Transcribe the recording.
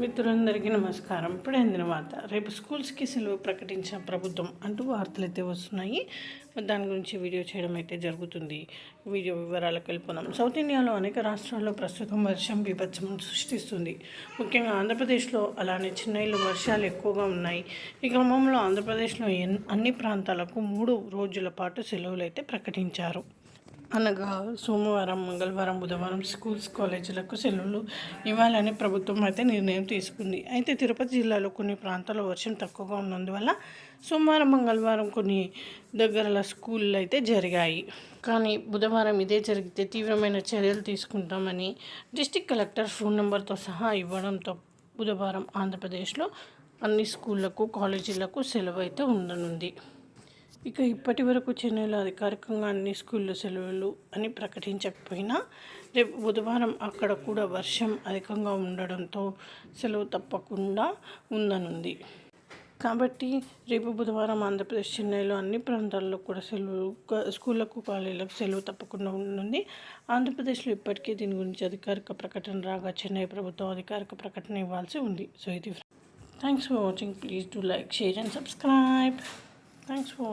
మిత్రులందరికీ నమస్కారం. ఇప్పుడు అందిన వార్త రేపు స్కూల్స్కి సెలవు ప్రకటించిన ప్రభుత్వం అంటూ వార్తలు అయితే వస్తున్నాయి దాని గురించి వీడియో చేయడం అయితే జరుగుతుంది. వీడియో వివరాలకు వెళ్ళిపోదాం. సౌత్ ఇండియాలో అనేక రాష్ట్రాల్లో ప్రస్తుతం వర్షం బీభత్సం సృష్టిస్తుంది. ముఖ్యంగా ఆంధ్రప్రదేశ్లో అలానే చెన్నైలో వర్షాలు ఎక్కువగా ఉన్నాయి. ఈ క్రమంలో ఆంధ్రప్రదేశ్లో ఎన్ అన్ని ప్రాంతాలకు మూడు రోజుల పాటు సెలవులు అయితే ప్రకటించారు. అనగా సోమవారం మంగళవారం బుధవారం స్కూల్స్ కాలేజీలకు సెలవులు ఇవ్వాలని ప్రభుత్వం అయితే నిర్ణయం తీసుకుంది. అయితే తిరుపతి జిల్లాలో కొన్ని ప్రాంతాల్లో వర్షం తక్కువగా ఉన్నందువల్ల సోమవారం మంగళవారం కొన్ని దగ్గరల స్కూళ్ళు అయితే జరిగాయి. కానీ బుధవారం ఇదే జరిగితే తీవ్రమైన చర్యలు తీసుకుంటామని డిస్టిక్ కలెక్టర్ ఫోన్ నెంబర్తో సహా ఇవ్వడంతో బుధవారం ఆంధ్రప్రదేశ్లో అన్ని స్కూళ్ళకు కాలేజీలకు సెలవు అయితే ఉండనుంది. ఇక ఇప్పటి వరకు చెన్నైలో అధికారికంగా అన్ని స్కూళ్ళు సెలవులు అని ప్రకటించకపోయినా రేపు బుధవారం అక్కడ కూడా వర్షం అధికంగా ఉండడంతో సెలవు తప్పకుండా ఉందనుంది. కాబట్టి రేపు బుధవారం ఆంధ్రప్రదేశ్ చెన్నైలో అన్ని ప్రాంతాల్లో కూడా సెలవు స్కూళ్ళకు కాలేజీలకు సెలవు తప్పకుండా ఉంటుంది ఆంధ్రప్రదేశ్లో ఇప్పటికే దీని గురించి అధికారిక ప్రకటన రాగా చెన్నై ప్రభుత్వం అధికారిక ప్రకటన ఇవ్వాల్సి ఉంది. సో ఇది thanks for watching. Please to like share and subscribe. Thanks for